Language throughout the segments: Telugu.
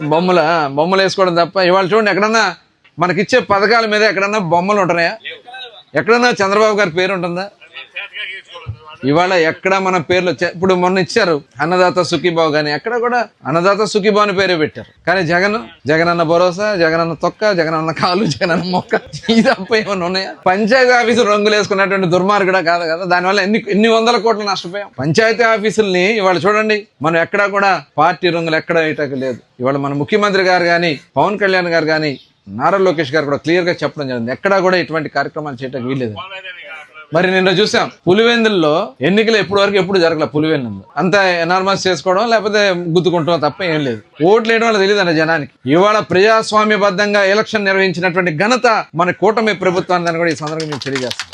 బొమ్మల బొమ్మలు వేసుకోవడం తప్ప ఇవాళ చూడండి ఎక్కడన్నా మనకిచ్చే పథకాల మీద ఎక్కడన్నా బొమ్మలు ఉంటున్నాయా? ఎక్కడన్నా చంద్రబాబు గారి పేరు ఉంటుందా? ఇవాళ ఎక్కడ మన పేర్లు ఇప్పుడు మొన్న ఇచ్చారు అన్నదాత సుఖీబాబు కానీ ఎక్కడ కూడా అన్నదాత సుఖీబాబు అని పేరే పెట్టారు. కానీ జగన్ జగన్ అన్న భరోసా జగన్ అన్న తొక్క జగన్ అన్న కాలు జగన్ అన్న మొక్క ఇది తప్ప ఉన్నాయా? పంచాయతీ ఆఫీసులు రంగులు వేసుకున్నటువంటి దుర్మార్గుడా కాదు కదా దానివల్ల ఎన్ని ఎన్ని వందల కోట్లు నష్టపోయాం. పంచాయతీ ఆఫీసుల్ని ఇవాళ చూడండి మనం ఎక్కడా కూడా పార్టీ రంగులు ఎక్కడ వేయటం లేదు. ఇవాళ మన ముఖ్యమంత్రి గారు కానీ పవన్ కళ్యాణ్ గారు కానీ నారా లోకేష్ గారు కూడా క్లియర్గా చెప్పడం జరిగింది. ఎక్కడా కూడా ఇటువంటి కార్యక్రమాలు చేయటం వీల్లేదు. మరి నిన్న చూసాం పులివెందుల్లో ఎన్నికలు ఎప్పుడు వరకు ఎప్పుడు జరగలే పులివెందులు అంత ఎనార్మస్ చేసుకోవడం లేకపోతే గుద్దుకుంటాం తప్ప ఏం లేదు. ఓట్లు వేయడం వల్ల తెలియదు అన్న జనానికి. ఇవాళ ప్రజాస్వామ్యబద్ధంగా ఎలక్షన్ నిర్వహించినటువంటి ఘనత మన కూటమి ప్రభుత్వాన్ని కూడా ఈ సందర్భంగా మేము తెలియజేస్తాం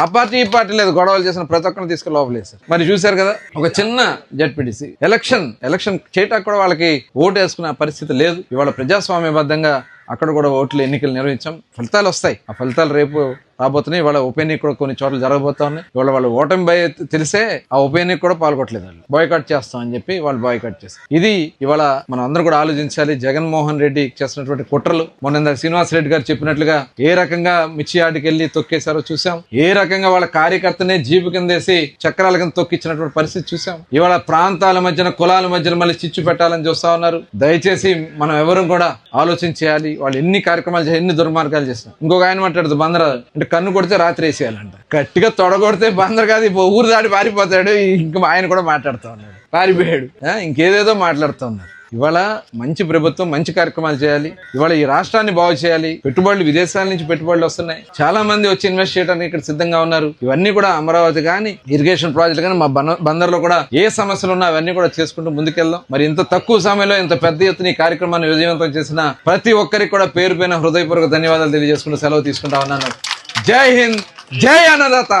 ఆ పార్టీ ఈ పార్టీ లేదు. గొడవలు చేసిన ప్రతి ఒక్కరిని తీసుకుని లోపలేశారు మరి చూశారు కదా ఒక చిన్న జడ్పీటీసీ ఎలక్షన్ ఎలక్షన్ చేయటానికి కూడా వాళ్ళకి ఓటు వేసుకునే పరిస్థితి లేదు. ఇవాళ ప్రజాస్వామ్యబద్ధంగా అక్కడ కూడా ఓట్లు ఎన్నికలు నిర్వహించాం. ఫలితాలు వస్తాయి. ఆ ఫలితాలు రేపు రాబోతున్నాయి. ఇవాళ ఉప ఎన్నిక కూడా కొన్ని చోట్ల జరగబోతా ఉన్నాయి ఇవాళ వాళ్ళు ఓటమి భయ తెలిసే ఆ ఉప ఎన్నిక కూడా పాల్గొట్టలేదు వాళ్ళు. బాయ్కాట్ చేస్తాం అని చెప్పి వాళ్ళు బాయ్కాట్ చేస్తారు ఇది ఇవాళ మనం అందరూ కూడా ఆలోచించాలి. జగన్మోహన్ రెడ్డి చేస్తున్నటువంటి కుట్రలు. మొన్న శ్రీనివాస్ రెడ్డి గారు చెప్పినట్లుగా ఏ రకంగా మిర్చి ఆడికి వెళ్ళి తొక్కేశారో చూసాం ఏ రకంగా వాళ్ళ కార్యకర్తనే జీపు కిందేసి చక్రాల కింద తొక్కిచ్చినటువంటి పరిస్థితి చూసాం ఇవాళ ప్రాంతాల మధ్యన కులాల మధ్యన మళ్ళీ చిచ్చు పెట్టాలని చూస్తా ఉన్నారు. దయచేసి మనం ఎవరు కూడా ఆలోచించేయాలి వాళ్ళు ఎన్ని కార్యక్రమాలు చేసి ఎన్ని దుర్మార్గాలు చేస్తారు ఇంకొక ఆయన మాట్లాడుతూ బందర అంటే కన్ను కొడితే రాత్రి వేసేయాలంట. గట్టిగా తొడగొడితే బందర్ కాదు ఇప్పుడు ఊరు దాటి పారిపోతాడు. ఇంకా ఆయన కూడా మాట్లాడుతూ ఉన్నాడు. పారిపోయాడు. ఇంకేదేదో మాట్లాడుతూ ఉన్నాడు. ఇవాళ మంచి ప్రభుత్వం మంచి కార్యక్రమాలు చేయాలి. ఇవాళ ఈ రాష్ట్రాన్ని బాగు చేయాలి. పెట్టుబడులు విదేశాల నుంచి పెట్టుబడులు వస్తున్నాయి. చాలా మంది వచ్చి ఇన్వెస్ట్ చేయడానికి ఇక్కడ సిద్ధంగా ఉన్నారు. ఇవన్నీ కూడా అమరావతి కానీ ఇరిగేషన్ ప్రాజెక్ట్ కానీ మా బన- బందర్లో కూడా ఏ సమస్యలు ఉన్నా అవన్నీ కూడా చేసుకుంటూ ముందుకెళ్దాం. మరి ఇంత తక్కువ సమయంలో ఇంత పెద్ద ఎత్తున ఈ కార్యక్రమాన్ని విజయవంతం చేసిన ప్రతి ఒక్కరికి కూడా పేరు పైన హృదయపూర్వక ధన్యవాదాలు తెలియజేసుకుంటూ సెలవు తీసుకుంటా ఉన్నాను. జై హింద్ జై అన్నదాత.